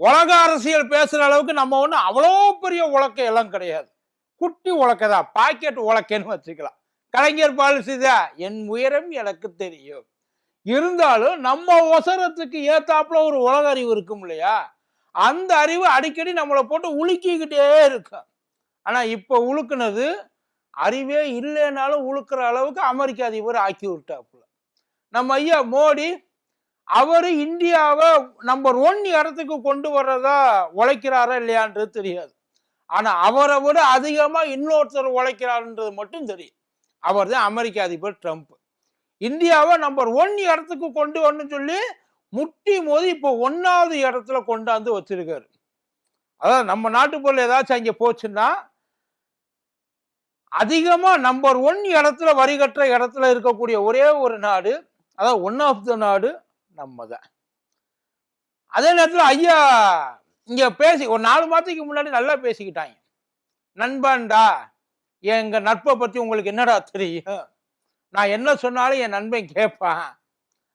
உலக அரசியல் பேசுகிற அளவுக்கு நம்ம ஒன்று அவ்வளோ பெரிய உலக்க எல்லாம் கிடையாது. குட்டி உலக்க தான் பாக்கெட் உலக்கன்னு வச்சுக்கலாம். கலைஞர் பாலிசிதா என் உயரம் எனக்கு தெரியும். இருந்தாலும் நம்ம ஒசரத்துக்கு ஏத்தாப்புல ஒரு உலக அறிவு இருக்கும் இல்லையா? அந்த அறிவு அடிக்கடி நம்மளை போட்டு உலுக்கிக்கிட்டே இருக்கும். ஆனால் இப்போ உழுக்குனது அறிவே இல்லைனாலும் உழுக்கிற அளவுக்கு அமெரிக்க அதிபர் ஆக்கி விட்டாப்புல. நம்ம ஐயா மோடி அவரு இந்தியாவை நம்பர் ஒன் இடத்துக்கு கொண்டு வர்றதா உழைக்கிறாரா இல்லையான்றது தெரியாது. ஆனா அவரை விட அதிகமா இன்னொருத்தர் உழைக்கிறாருன்றது மட்டும் தெரியும். அவர் தான் அமெரிக்க அதிபர் ட்ரம்ப் இந்தியாவை நம்பர் ஒன் இடத்துக்கு கொண்டு வரணும்னு சொல்லி முட்டி மோதி இப்போ ஒன்னாவது இடத்துல கொண்டாந்து வச்சிருக்காரு. அதாவது நம்ம நாட்டு பொருள் ஏதாச்சும் அங்கே போச்சுன்னா அதிகமா நம்பர் ஒன் இடத்துல வரி கட்டுற இடத்துல இருக்கக்கூடிய ஒரே ஒரு நாடு அதாவது ஒன் ஆஃப் த நாடு நம்ம தான் அதே நேரத்தில் ஐயா இங்கே பேசி ஒரு நாலு மாதத்துக்கு முன்னாடி நல்லா பேசிக்கிட்டாங்க. நண்பன்டா எங்கள் நட்பை பற்றி உங்களுக்கு என்னடா தெரியும்? நான் என்ன சொன்னாலும் என் நண்பன் கேட்பான்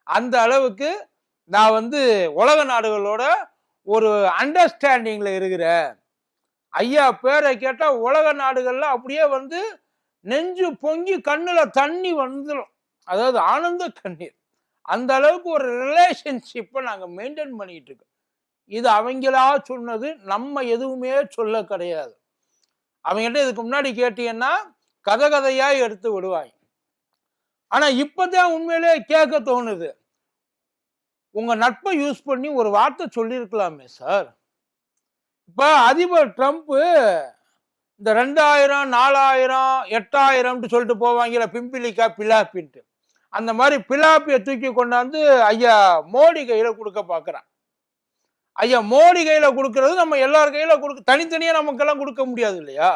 அந்த அளவுக்கு நான் வந்து உலக நாடுகளோட ஒரு அண்டர்ஸ்டாண்டிங்கில் இருக்கிறேன். ஐயா பேரை கேட்டால் உலக நாடுகளில் அப்படியே வந்து நெஞ்சு பொங்கி கண்ணில் தண்ணி வந்துடும் அதாவது ஆனந்த கண்ணீர். அந்த அளவுக்கு ஒரு ரிலேஷன்ஷிப்பை நாங்கள் மெயின்டைன் பண்ணிகிட்டு இருக்கோம் இது அவங்களா சொன்னது நம்ம எதுவுமே சொல்ல கிடையாது. அவங்ககிட்ட இதுக்கு முன்னாடி கேட்டீங்கன்னா கதை கதையாக எடுத்து விடுவாங்க. இப்போ தான் உண்மையிலே கேட்க தோணுது. உங்கள் நட்பை யூஸ் பண்ணி ஒரு வார்த்தை சொல்லியிருக்கலாமே சார் இப்போ அதிபர் ட்ரம்ப்பு இந்த ரெண்டாயிரம் நாலாயிரம் எட்டாயிரம்ட்டு சொல்லிட்டு போவாங்கல்ல பிம்பிலிக்கா பிலாப்பின்ட்டு. அந்த மாதிரி பிலாப்பியை தூக்கி கொண்டாந்து ஐயா மோடி கையில கொடுக்க பார்க்குறான் ஐயா மோடி கையில கொடுக்கறது நம்ம எல்லார் கையில கொடுக்க தனித்தனியா நமக்கெல்லாம் கொடுக்க முடியாது இல்லையா?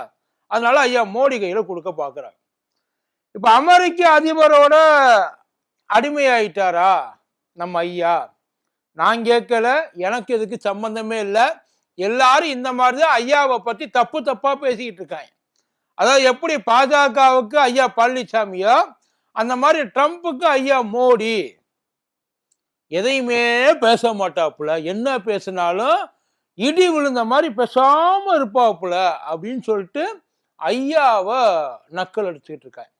அதனால ஐயா மோடி கையில கொடுக்க பார்க்கறாங்க இப்ப அமெரிக்க அதிபரோட அடிமையாயிட்டாரா நம்ம ஐயா? நான் கேட்கல எனக்கு இதுக்கு சம்பந்தமே இல்லை. எல்லாரும் இந்த மாதிரி தான் ஐயாவை பத்தி தப்பு தப்பா பேசிக்கிட்டு இருக்காங்க. அதாவது எப்படி பாஜகவுக்கு ஐயா பழனிசாமியோ அந்த மாதிரி ட்ரம்ப்புக்கு ஐயா மோடி எதையுமே பேச மாட்டாப்புல. என்ன பேசினாலும் இடி விழுந்த மாதிரி பேசாம இருப்பாப்புல அப்படின்னு சொல்லிட்டு ஐயாவை நக்கல் அடிச்சுக்கிட்டு இருக்காங்க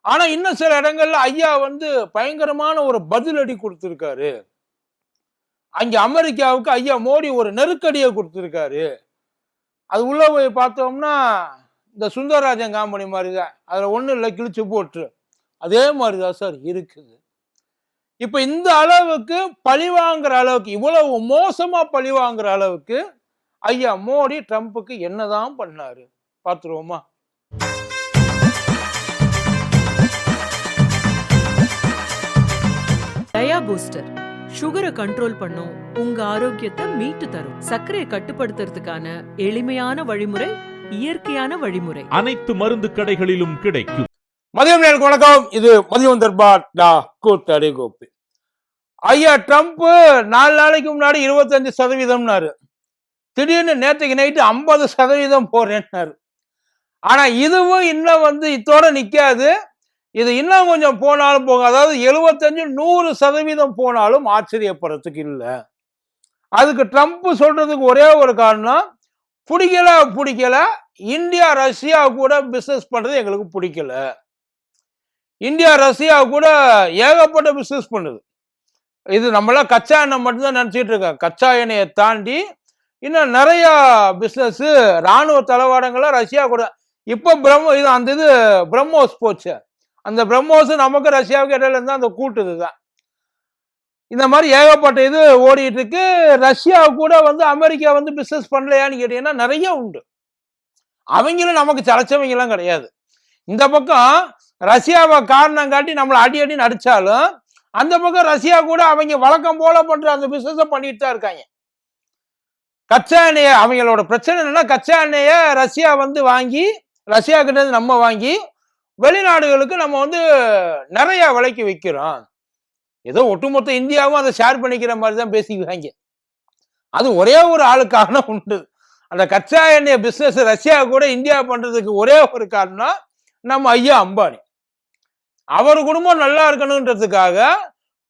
ஆனா இன்னும் சில இடங்கள்ல ஐயா வந்து பயங்கரமான ஒரு பதிலடி கொடுத்துருக்காரு. அங்க அமெரிக்காவுக்கு ஐயா மோடி ஒரு நெருக்கடியை கொடுத்துருக்காரு. அது உள்ள போய் பார்த்தோம்னா இந்த சுந்தரராஜன் காமெடி மாதிரி தான் அதுல ஒண்ணும் இல்லை கிழிச்சு போட்டுரு. அதே மாதிரி தான் சார் இருக்குது. இப்ப இந்த அளவுக்கு பழி வாங்குற அளவுக்கு இவ்வளவு மோசமா பழி வாங்குற அளவுக்கு ஐயா மோடி ட்ரம்ப்புக்கு என்னதான் பண்ணாரு? பார்த்துருவோமா டயா பூஸ்டர் சுகரை கண்ட்ரோல் பண்ணும் உங்க ஆரோக்கியத்தை மீட்டு தரும். சர்க்கரையை கட்டுப்படுத்துறதுக்கான எளிமையான வழிமுறை இயற்கையான வழிமுறை. அனைத்து மருந்து கடைகளிலும் கிடைக்கும். மதியம் நேருக்கு வணக்கம். இது மதியம் தர்பார் டா கூத்தடி கோப்பி ஐயா ட்ரம்ப் நாலு நாளைக்கு முன்னாடி இருபத்தஞ்சு சதவீதம்னாரு. திடீர்னு நேற்றுக்கு நைட்டு ஐம்பது சதவீதம் போறேன்னாரு. ஆனா இதுவும் இன்னும் வந்து இத்தோட நிக்காது. இது இன்னும் கொஞ்சம் போனாலும் போகும் அதாவது எழுபத்தஞ்சு நூறு சதவீதம் போனாலும் ஆச்சரியப்படுறதுக்கு இல்லை. அதுக்கு ட்ரம்ப் சொல்றதுக்கு ஒரே ஒரு காரணம் பிடிக்கல பிடிக்கல. இந்தியா ரஷ்யா கூட பிசினஸ் பண்றது எங்களுக்கு பிடிக்கல. இந்தியா ரஷ்யா கூட ஏகப்பட்ட பிஸ்னஸ் பண்ணுது. இது நம்மளாம் கச்சா எண்ணெய் மட்டும்தான் நினச்சிட்டு இருக்கோம். கச்சா எண்ணெயை தாண்டி இன்னும் நிறையா பிஸ்னஸ் ராணுவ தளவாடங்கள்லாம் ரஷ்யா கூட. இப்போ பிரம்மோ இது அந்த இது பிரம்மோஸ் போச்சு. அந்த பிரம்மோஸ் நமக்கு ரஷ்யாவுக்கு இடையில அந்த கூட்டுது தான் இந்த மாதிரி ஏகப்பட்ட இது ஓடிட்டு இருக்கு. ரஷ்யா கூட வந்து அமெரிக்கா வந்து பிஸ்னஸ் பண்ணலையான்னு கேட்டீங்கன்னா நிறைய உண்டு. அவங்களும் நமக்கு சளைச்சவங்கலாம் கிடையாது. இந்த பக்கம் ரஷ்யாவை காரணம் காட்டி நம்மளை அடி அடி நடிச்சாலும் அந்த பக்கம் ரஷ்யா கூட அவங்க வழக்கம் போல பண்ற அந்த பிசினஸை பண்ணிட்டு தான் இருக்காங்க. கச்சா எண்ணெயை அவங்களோட பிரச்சனை என்னன்னா கச்சா எண்ணெயை ரஷ்யா வந்து வாங்கி ரஷ்யா கிட்ட இருந்து நம்ம வாங்கி வெளிநாடுகளுக்கு நம்ம வந்து நிறைய விலைக்கு விற்கிறோம் ஏதோ ஒட்டுமொத்த இந்தியாவும் அதை ஷேர் பண்ணிக்கிற மாதிரி தான் பேசிக்குவாங்க. அது ஒரே ஒரு ஆளுக்கான உண்டு. அந்த கச்சா எண்ணெய் பிசினஸ் ரஷ்யா கூட இந்தியா பண்றதுக்கு ஒரே ஒரு காரணம் நம்ம ஐயா அம்பானி. அவர் குடும்பம் நல்லா இருக்கணுன்றதுக்காக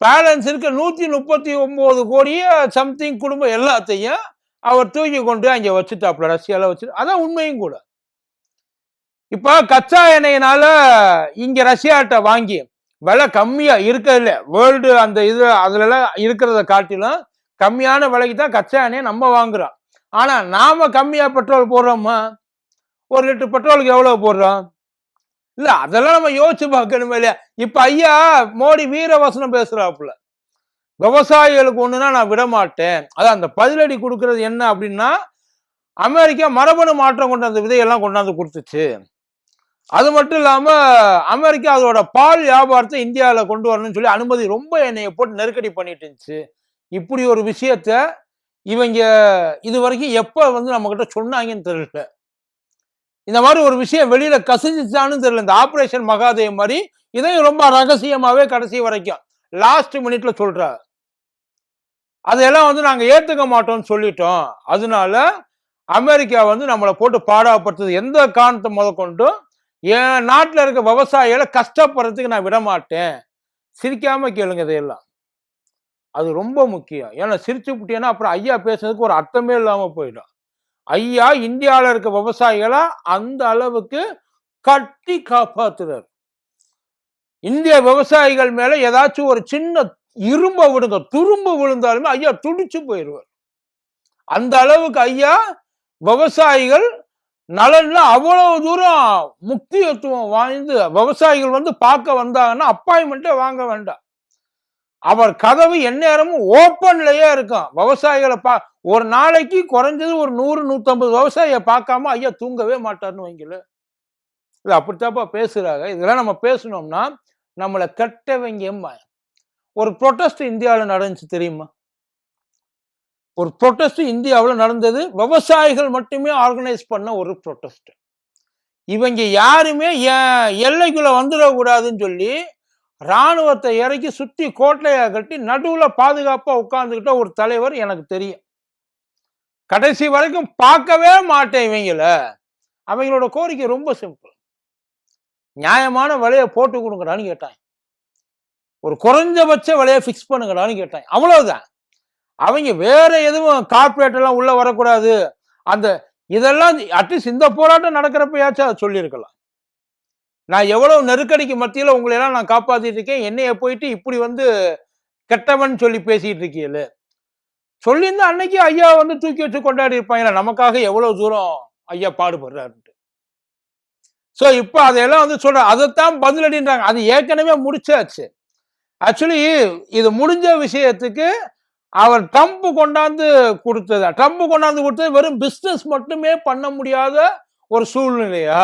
பேலன்ஸ் இருக்க. நூற்றி முப்பத்தி ஒம்பது கோடியே சம்திங் குடும்பம் எல்லாத்தையும் அவர் தூக்கி கொண்டு அங்கே வச்சுட்டாப்புல ரஷ்யாவில் வச்சு அதான் உண்மையும் கூட. இப்போ கச்சா எண்ணெயினால இங்கே ரஷ்யாட்ட வாங்கி விலை கம்மியாக இருக்கிறதுல வேர்ல்டு அந்த இது அதுலலாம் இருக்கிறத காட்டிலும் கம்மியான விலைக்கு தான் கச்சா எண்ணெயை நம்ம வாங்குறோம். ஆனால் நாம கம்மியாக பெட்ரோல் போடுறோமா? ஒரு லிட்டர் பெட்ரோலுக்கு எவ்வளோ போடுறோம்? இல்ல அதெல்லாம் நம்ம யோசிச்சு பார்க்கணுமே இல்லையா? இப்ப ஐயா மோடி வீரவசனம் பேசுறாப்புல. விவசாயிகளுக்கு ஒண்ணுனா நான் விட மாட்டேன். அதான் அந்த பதிலடி கொடுக்கறது என்ன அப்படின்னா அமெரிக்கா மரபணு மாற்றம் கொண்ட அந்த விதையெல்லாம் கொண்டாந்து கொடுத்துச்சு. அது மட்டும் இல்லாம அமெரிக்கா அதோட பால் வியாபாரத்தை இந்தியாவில் கொண்டு வரணும்னு சொல்லி அனுமதி ரொம்ப என்னைய போட்டு நெருக்கடி பண்ணிட்டு இருந்துச்சு. இப்படி ஒரு விஷயத்த இவங்க இது வரைக்கும் எப்ப வந்து நம்ம கிட்ட சொன்னாங்கன்னு தெரியல. இந்த மாதிரி ஒரு விஷயம் வெளியில கசிஞ்சிச்சான்னு தெரியல. இந்த ஆபரேஷன் மகாதேவ் மாதிரி இதையும் ரொம்ப ரகசியமாவே கடைசி வரைக்கும் லாஸ்ட் மினிட்ல சொல்றாரு. அதையெல்லாம் வந்து நாங்க ஏத்துக்க மாட்டோம்னு சொல்லிட்டோம். அதனால அமெரிக்கா வந்து நம்மளை போட்டு பாடாப்படுத்துது. எந்த காரணத்தை முதற்கொண்டும் என் நாட்டில் இருக்க விவசாயிகளை கஷ்டப்படுறதுக்கு நான் விட மாட்டேன் சிரிக்காம கேளுங்க இதையெல்லாம். அது ரொம்ப முக்கியம். ஏன்னா சிரிச்சு விட்டீங்கன்னா அப்புறம் ஐயா பேசுறதுக்கு ஒரு அர்த்தமே இல்லாமல் போயிடும். ஐயா இந்தியாவில் இருக்க விவசாயிகளை அந்த அளவுக்கு கட்டி காப்பாத்துறாரு இந்திய விவசாயிகள் மேல ஏதாச்சும் ஒரு சின்ன இரும்ப விழுந்த துரும்பு விழுந்தாலுமே ஐயா துடிச்சு போயிடுவார் அந்த அளவுக்கு ஐயா விவசாயிகள் நலன்ல அவ்வளவு தூரம் முக்கியத்துவம் வாய்ந்து விவசாயிகள் வந்து பார்க்க வந்தாங்கன்னா அப்பாயின்மெண்ட்டே வாங்க வேண்டாம். அவர் கதவு எந்நேரமும் ஓப்பன்லயே இருக்கும். விவசாயிகளை பா ஒரு நாளைக்கு குறைஞ்சது ஒரு நூறு நூற்றம்பது விவசாயியை பார்க்காம ஐயா தூங்கவே மாட்டார்னு வைங்கள. இது அப்படித்தாப்பா பேசுகிறாங்க இதெல்லாம் நம்ம பேசணும்னா நம்மளை கெட்டவங்க ஒரு ப்ரொட்டஸ்ட் இந்தியாவில் நடந்துச்சு தெரியுமா? ஒரு ப்ரொட்டஸ்ட் இந்தியாவில் நடந்தது விவசாயிகள் மட்டுமே ஆர்கனைஸ் பண்ண ஒரு ப்ரொட்டஸ்ட் இவங்க யாருமே எல்லைக்குள்ள வந்துடக்கூடாதுன்னு சொல்லி ராணுவத்தை இறக்கி சுற்றி கோட்டையை கட்டி நடுவில் பாதுகாப்பாக உட்காந்துக்கிட்ட ஒரு தலைவர் எனக்கு தெரியும். கடைசி வரைக்கும் பார்க்கவே மாட்டேன் இவங்கள. அவங்களோட கோரிக்கை ரொம்ப சிம்பிள் நியாயமான விலையை போட்டு கொடுங்கடான்னு கேட்டான். ஒரு குறைஞ்சபட்ச விலையை ஃபிக்ஸ் பண்ணுங்கடான்னு கேட்டான். அவ்வளவுதான். அவங்க வேற எதுவும் கார்பரேட் எல்லாம் உள்ள வரக்கூடாது. அந்த இதெல்லாம் அட்லீஸ்ட் இந்த போராட்டம் நடக்கிறப்பயாச்சும் அதை சொல்லியிருக்கலாம். நான் எவ்வளவு நெருக்கடிக்கு மத்தியில் உங்களையெல்லாம் நான் காப்பாத்திட்டு இருக்கேன். என்னைய போயிட்டு இப்படி வந்து கெட்டவன் சொல்லி பேசிட்டு இருக்கீங்களே. சொல்லியிருந்தா அன்னைக்கு ஐயா வந்து தூக்கி வச்சு கொண்டாடி இருப்பாங்க நமக்காக எவ்வளவு தூரம் ஐயா பாடுபடுறாருன்ட்டு. ஸோ இப்போ அதையெல்லாம் வந்து சொல்ற அதைத்தான் பதிலடின்றாங்க அது ஏற்கனவே முடிச்சாச்சு. ஆக்சுவலி இது முடிஞ்ச விஷயத்துக்கு அவர் ட்ரம்ப் கொண்டாந்து கொடுத்தது? ட்ரம்ப் கொண்டாந்து கொடுத்தது வெறும் பிஸ்னஸ் மட்டுமே பண்ண முடியாத ஒரு சூழ்நிலையா?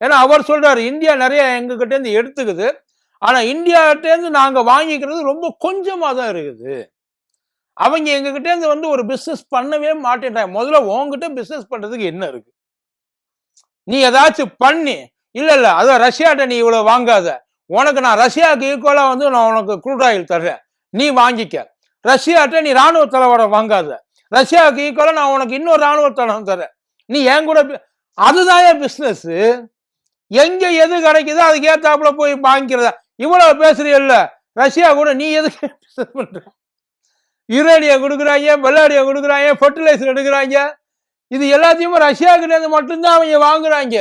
ஏன்னா அவர் சொல்றாரு இந்தியா நிறைய எங்ககிட்ட இருந்து எடுத்துக்குது. ஆனா இந்தியாகிட்ட இருந்து நாங்க வாங்கிக்கிறது ரொம்ப கொஞ்சமா தான் இருக்குது. அவங்க எங்ககிட்ட இருந்து வந்து ஒரு பிஸ்னஸ் பண்ணவே மாட்டேன்றாங்க. முதல்ல உங்ககிட்ட பிஸ்னஸ் பண்றதுக்கு என்ன இருக்கு? நீ ஏதாச்சும் பண்ணி. இல்ல இல்ல அதான் ரஷ்யாட்ட நீ இவ்வளவு வாங்காத. உனக்கு நான் ரஷ்யாவுக்கு ஈக்குவலா வந்து நான் உனக்கு குரூட் ஆயில் தர்றேன். நீ வாங்கிக்க. ரஷ்யாட்ட நீ ராணுவ தலைவரை வாங்காத. ரஷ்யாவுக்கு ஈக்குவலா நான் உனக்கு இன்னொரு ராணுவ தலைவன் தரேன் நீ என் கூட அதுதான் என் பிஸ்னஸ் எங்க எது கிடைக்குதோ அதுக்கு ஏத்தாப்புல போய் வாங்கிக்கிறதா. இவ்வளவு பேசுறீல்ல ரஷ்யா கூட நீ எதுக்கு பிஸ்னஸ் பண்ற? யூரேனியம் கொடுக்குறாங்க வெள்ளாடியம் கொடுக்குறாங்க ஃபர்டிலைசர் எடுக்கிறாங்க. இது எல்லாத்தையுமே ரஷ்யா கிட்டேருந்து மட்டும்தான் அவங்க வாங்குறாங்க.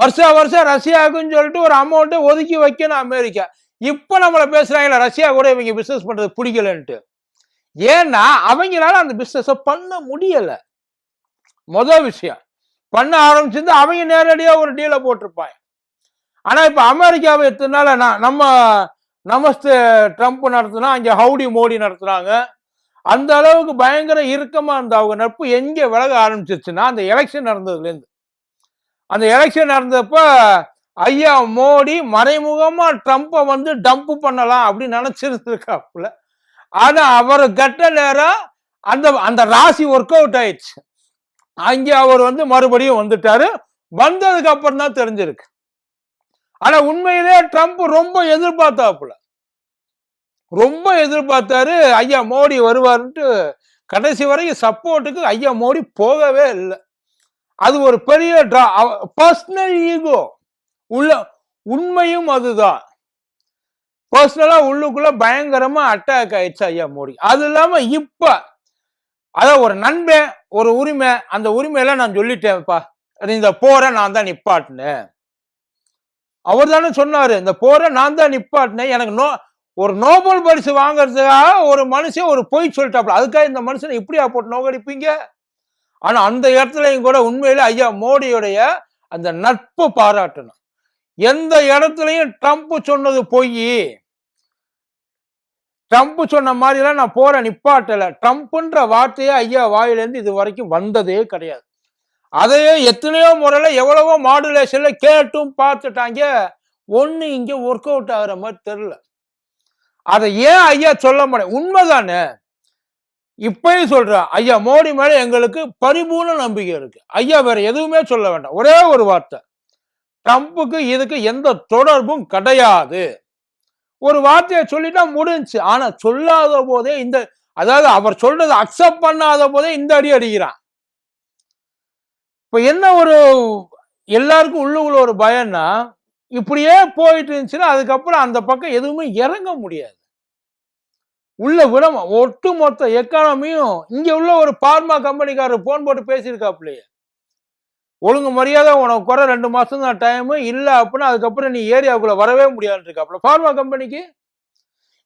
வருஷா வருஷம் ரஷ்யாவுக்குன்னு சொல்லிட்டு ஒரு அமௌண்ட்டை ஒதுக்கி வைக்கணும் அமெரிக்கா. இப்போ நம்மளை பேசுகிறாங்களே ரஷ்யா கூட இவங்க பிஸ்னஸ் பண்ணுறது பிடிக்கலன்ட்டு. ஏன்னா அவங்களால அந்த பிஸ்னஸை பண்ண முடியல. மொதல் விஷயம் பண்ண ஆரம்பிச்சிருந்து அவங்க நேரடியாக ஒரு டீலை போட்டிருப்பாங்க. ஆனால் இப்போ அமெரிக்காவை எத்தனால நான் நம்ம நமஸ்தே ட்ரம்ப் நடத்தினா அங்கே ஹவுடி மோடி நடத்துனாங்க அந்த அளவுக்கு பயங்கர இறுக்கமாக இருந்த அவங்க நட்பு எங்கே விலக ஆரம்பிச்சிச்சுன்னா அந்த எலெக்ஷன் நடந்ததுலேருந்து. அந்த எலெக்ஷன் நடந்தப்ப ஐயா மோடி மறைமுகமாக ட்ரம்ப்பை வந்து டம்ப் பண்ணலாம் அப்படின்னு நினச்சிருந்துருக்காப்புல. ஆனால் அவர் கட்ட நேரம் அந்த அந்த ராசி ஒர்க் அவுட் ஆயிடுச்சு. அங்கே அவர் வந்து மறுபடியும் வந்துட்டாரு. வந்ததுக்கு அப்புறம் தான் தெரிஞ்சிருக்கு. ஆனா உண்மையிலே ட்ரம்ப் ரொம்ப எதிர்பார்த்தாப்புல. ரொம்ப எதிர்பார்த்தாரு ஐயா மோடி வருவாருன்ட்டு கடைசி வரைக்கும் சப்போர்ட்டுக்கு ஐயா மோடி போகவே இல்லை. அது ஒரு பெரிய பர்சனல் ஈகோ. உள்ள உண்மையும் அதுதான். பர்சனலா உள்ளுக்குள்ள பயங்கரமா அட்டாக் ஆயிடுச்சு ஐயா மோடி. அது இல்லாம இப்ப அதான் ஒரு நண்பன் ஒரு உரிமை அந்த உரிமையெல்லாம் நான் சொல்லிட்டேன்ப்பா. இந்த போற நான் தான் நிப்பாட்டினேன் அவர் தானே சொன்னாரு இந்த போரை நான் தான் நிப்பாட்டினேன். எனக்கு நோ ஒரு நோபல் பரிசு வாங்குறதுக்காக ஒரு மனுஷன் ஒரு பொய் சொல்லிட்டாப்ல அதுக்காக இந்த மனுஷனை இப்படியா போட்டு நோக்கடிப்பீங்க? ஆனா அந்த இடத்துலையும் கூட உண்மையில ஐயா மோடியுடைய அந்த நட்பு பாராட்டணும். எந்த இடத்துலையும் ட்ரம்ப் சொன்னது பொய். ட்ரம்ப் சொன்ன மாதிரிலாம் நான் போற நிப்பாட்டல. ட்ரம்ப்ன்ற வார்த்தையே ஐயா வாயிலேருந்து இது வரைக்கும் வந்ததே கிடையாது. அதையே எத்தனையோ முறையில் எவ்வளவோ மாடுலேஷனில் கேட்டும் பார்த்துட்டாங்க. ஒன்று இங்கே ஒர்க் அவுட் ஆகுற மாதிரி தெரில அதை ஏன் ஐயா சொல்ல முடியும் உண்மைதானே? இப்பயும் சொல்கிறேன் ஐயா மோடி மேலே எங்களுக்கு பரிபூர்ண நம்பிக்கை இருக்குது ஐயா வேற எதுவுமே சொல்ல வேண்டாம். ஒரே ஒரு வார்த்தை. ட்ரம்ப்புக்கு இதுக்கு எந்த தொடர்பும் கிடையாது. ஒரு வார்த்தையை சொல்லிட்டா முடிஞ்சுச்சு. ஆனால் சொல்லாத போதே இந்த அதாவது அவர் சொல்றதை அக்செப்ட் பண்ணாத போதே இந்த அடி அடிக்கிறான். இப்போ என்ன ஒரு எல்லாருக்கும் உள்ளுக்குள்ள ஒரு பயம்னா இப்படியே போயிட்டு இருந்துச்சுன்னா அதுக்கப்புறம் அந்த பக்கம் எதுவுமே இறங்க முடியாது. உள்ள விட ஒட்டு மொத்த எக்கானமியும் இங்கே உள்ள ஒரு பார்மா கம்பெனிக்காரர் போன் போட்டு பேசியிருக்காப்லையே. ஒழுங்கு மரியாதை உனக்கு குறை ரெண்டு மாதம் தான் டைமு இல்லை அப்படின்னா அதுக்கப்புறம் நீ ஏரியாவுக்குள்ள வரவே முடியாதுன்னு இருக்காப்ல ஃபார்மா கம்பெனிக்கு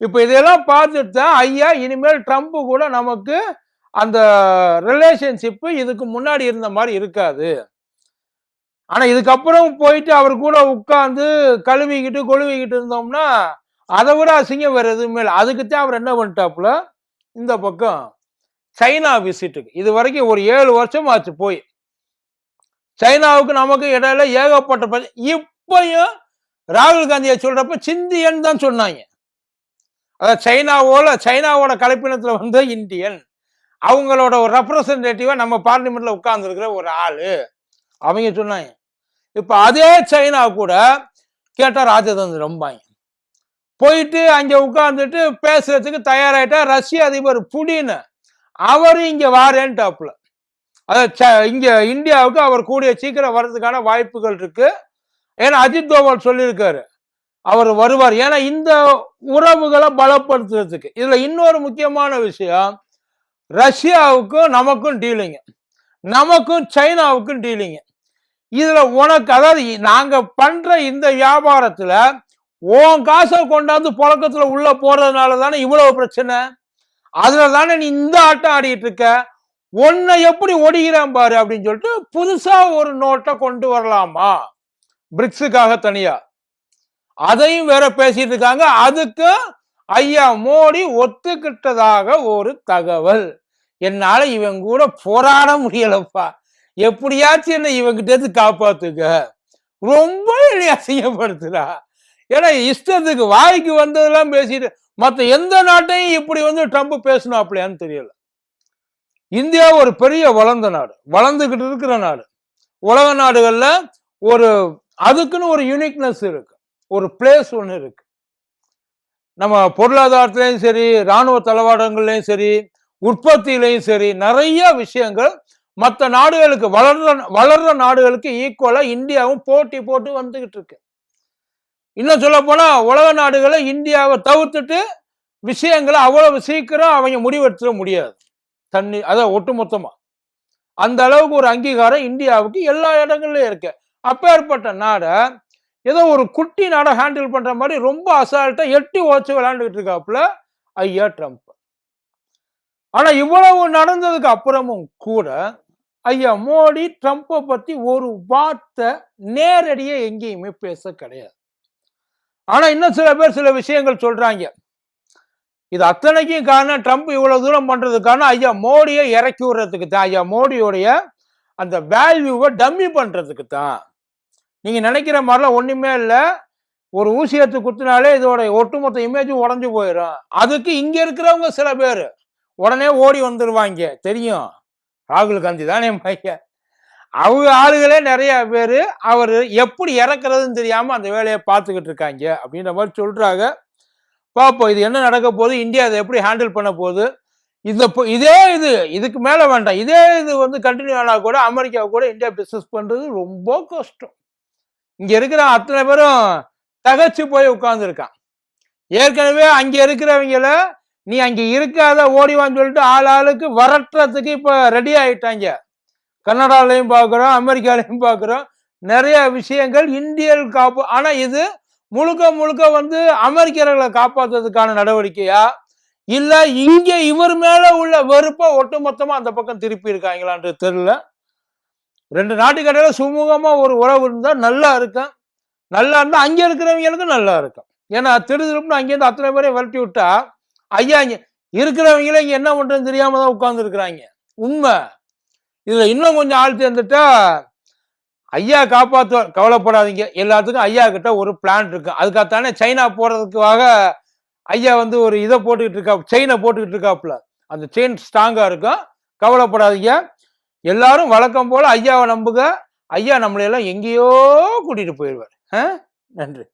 இப்போ இதெல்லாம் பார்த்துட்டு தான் ஐயா இனிமேல் ட்ரம்ப்பு கூட நமக்கு அந்த ரிலேஷன்ஷிப்பு இதுக்கு முன்னாடி இருந்த மாதிரி இருக்காது. ஆனா இதுக்கப்புறம் போயிட்டு அவர் கூட உட்கார்ந்து கழுவிக்கிட்டு கொழுவிக்கிட்டு இருந்தோம்னா அதை விட அசிங்கம் வேற எதுவுமே இல்லை. அதுக்குத்தான் அவர் என்ன பண்ணிட்டாப்புல? இந்த பக்கம் சைனா விசிட்டுக்கு. இது வரைக்கும் ஒரு ஏழு வருஷம் ஆச்சு போய். சைனாவுக்கு நமக்கு இடையில ஏகப்பட்ட பிரச்சனை இப்பயும் ராகுல் காந்தியை சொல்றப்ப சிந்தியன் தான் சொன்னாங்க. அதாவது சைனாவோட சைனாவோட கலப்பினத்துல வந்து இந்தியன். அவங்களோட ஒரு ரெப்ரசன்டேட்டிவா நம்ம பார்லிமெண்ட்ல உட்கார்ந்துருக்கிற ஒரு ஆளு. அவங்க சொன்னாங்க. இப்ப அதே சைனா கூட கேட்டா ராஜதந்திரம் போயிட்டு அங்க உட்கார்ந்துட்டு பேசுறதுக்கு தயாராயிட்டா ரஷ்ய அதிபர் புடின்னு அவரு இங்க வாரேன்ட்டாப்புல. அதாவது ச- இங்க இந்தியாவுக்கு அவர் கூடிய சீக்கிரம் வர்றதுக்கான வாய்ப்புகள் இருக்கு. ஏன்னா அஜித் தோவல் சொல்லியிருக்காரு. அவர் வருவார். ஏன்னா இந்த உறவுகளை பலப்படுத்துறதுக்கு. இதுல இன்னொரு முக்கியமான விஷயம் ரஷ்யாவுக்கும் நமக்கும் டீலிங்க நமக்கும் சைனாவுக்கும் டீலிங்க இதுல உனக்கு அதாவது நாங்கள் நாங்க பண்ற இந்த வியாபாரத்துல உன் காசை கொண்டாந்து புழக்கத்துல உள்ள போறதுனால தானே இவ்வளவு பிரச்சனை? அதுல தானே நீ இந்த ஆட்டம் ஆடிட்டு இருக்க? உன்னை எப்படி ஒடிகிறான் பாரு அப்படின்னு சொல்லிட்டு புதுசா ஒரு நோட்டை கொண்டு வரலாமா? பிரிக்ஸுக்காக தனியா. அதையும் வேற பேசிட்டு இருக்காங்க. அதுக்கு ஐயா மோடி ஒத்துக்கிட்டதாக ஒரு தகவல். என்னால இவன் கூட போராட முடியலப்பா. எப்படியாச்சும் என்ன இவங்கிட்ட காப்பாத்துக்க ரொம்ப என்னை அசிங்கப்படுத்துறா. ஏன்னா இஷ்டத்துக்கு வாய்க்கு வந்ததெல்லாம் பேசிட்டு மற்ற எந்த நாட்டையும் இப்படி வந்து ட்ரம்ப் பேசணும் அப்படியான்னு தெரியல. இந்தியா ஒரு பெரிய வளர்ந்த நாடு. வளர்ந்துகிட்டு இருக்கிற நாடு. உலக நாடுகளில் ஒரு அதுக்குன்னு ஒரு யூனிக்னஸ் இருக்கு. ஒரு பிளேஸ் ஒன்று இருக்கு. நம்ம பொருளாதாரத்துலேயும் சரி இராணுவ தளவாடங்கள்லையும் சரி உற்பத்தியிலையும் சரி நிறைய விஷயங்கள் மற்ற நாடுகளுக்கு வளர்ற வளர்ற நாடுகளுக்கு ஈக்குவலாக இந்தியாவும் போட்டி போட்டு வந்துகிட்டு இருக்கு. இன்னும் சொல்ல போனால் உலக நாடுகளை இந்தியாவை தவிர்த்துட்டு விஷயங்களை அவ்வளவு சீக்கிரம் அவங்க முடிவெடுத்துட முடியாது. தண்ணி அதான் ஒட்டுமொத்தமாக அந்த அளவுக்கு ஒரு அங்கீகாரம் இந்தியாவுக்கு எல்லா இடங்கள்லையும் இருக்கு. அப்பேற்பட்ட நாடை ஏதோ ஒரு குட்டி நாடை ஹேண்டில் பண்ணுற மாதிரி ரொம்ப அசால்ட்டாக எட்டி ஓச்சு விளையாண்டுக்கிட்டு இருக்காப்புல ஐயா ட்ரம்ப் ஆனா இவ்வளவு நடந்ததுக்கு அப்புறமும் கூட ஐயா மோடி ட்ரம்ப்பை பத்தி ஒரு வார்த்தை நேரடியா எங்கேயுமே பேச கிடையாது. ஆனா இன்னும் சில பேர் சில விஷயங்கள் சொல்றாங்க. இது அத்தனைக்கும் காரணம் ட்ரம்ப் இவ்வளவு தூரம் பண்றதுக்கான ஐயா மோடியை இறக்கி விடுறதுக்கு தான். ஐயா மோடியோடைய அந்த வேல்யூவை டம்மி பண்றதுக்கு தான். நீங்க நினைக்கிற மாதிரிலாம் ஒண்ணுமே இல்லை. ஒரு ஊசி எடுத்து குத்துனாலே இதோட ஒட்டுமொத்த இமேஜும் உடஞ்சு போயிடும். அதுக்கு இங்க இருக்கிறவங்க சில பேர். உடனே ஓடி வந்துருவாங்க. தெரியும். ராகுல் காந்தி தானே பையன் அவங்க ஆளுகளே நிறைய பேர் அவர் எப்படி இறக்குறதுன்னு தெரியாமல் அந்த வேலையை பார்த்துக்கிட்டு இருக்காங்க அப்படின்ற மாதிரி சொல்கிறாங்க பார்ப்போம் இது என்ன நடக்க போகுது? இந்தியா அதை எப்படி ஹேண்டில் பண்ண போகுது? இந்த இதே இது இதுக்கு மேலே வேண்டாம். இதே இது வந்து கண்டினியூ ஆனால் கூட அமெரிக்கா கூட இந்தியா பிஸ்னஸ் பண்ணுறது ரொம்ப கஷ்டம். இங்கே இருக்கிற அத்தனை பேரும் தகச்சு போய் உட்காந்துருக்கான் ஏற்கனவே அங்கே இருக்கிறவங்கள நீ அங்கே இருக்காத ஓடிவான்னு சொல்லிட்டு ஆள் ஆளுக்கு வரட்டுறதுக்கு இப்போ ரெடி ஆயிட்டாங்க. கனடாலையும் பார்க்குறோம் அமெரிக்காலையும் பார்க்குறோம். நிறைய விஷயங்கள் இந்தியல் காப்பு ஆனால் இது முழுக்க முழுக்க வந்து அமெரிக்கர்களை காப்பாத்துறதுக்கான நடவடிக்கையா? இல்லை இங்கே இவர் மேலே உள்ள வெறுப்பை ஒட்டுமொத்தமாக அந்த பக்கம் திருப்பி இருக்காங்களான்றது தெரியல. ரெண்டு நாட்டுக்கடையில சுமூகமாக ஒரு உறவு இருந்தால் நல்லா இருக்கும். நல்லா இருந்தால் அங்கே இருக்கிறவங்களுக்கும் நல்லா இருக்கும். ஏன்னா திருதிருப்புன்னு அங்கேருந்து அத்தனை பேரையும் விரட்டி விட்டா ஐயா இங்க இருக்கிறவங்களே இங்க என்ன பண்றதுன்னு தெரியாம தான் உட்கார்ந்து இருக்கிறாங்க உண்மை. இதுல இன்னும் கொஞ்சம் ஆள் சேர்ந்துட்டா ஐயா காப்பாற்றுவார் கவலைப்படாதீங்க. எல்லாத்துக்கும் ஐயா கிட்ட ஒரு பிளான் இருக்கு. அதுக்காகத்தானே சைனா போறதுக்காக ஐயா வந்து ஒரு இதை போட்டுக்கிட்டு இருக்கா செயினை போட்டுக்கிட்டு இருக்காப்புல. அந்த செயின் ஸ்ட்ராங்கா இருக்கும். கவலைப்படாதீங்க. எல்லாரும் வழக்கம் போல ஐயாவை நம்புக ஐயா நம்மளையெல்லாம் எங்கேயோ கூட்டிட்டு போயிடுவார். ஆ? நன்றி.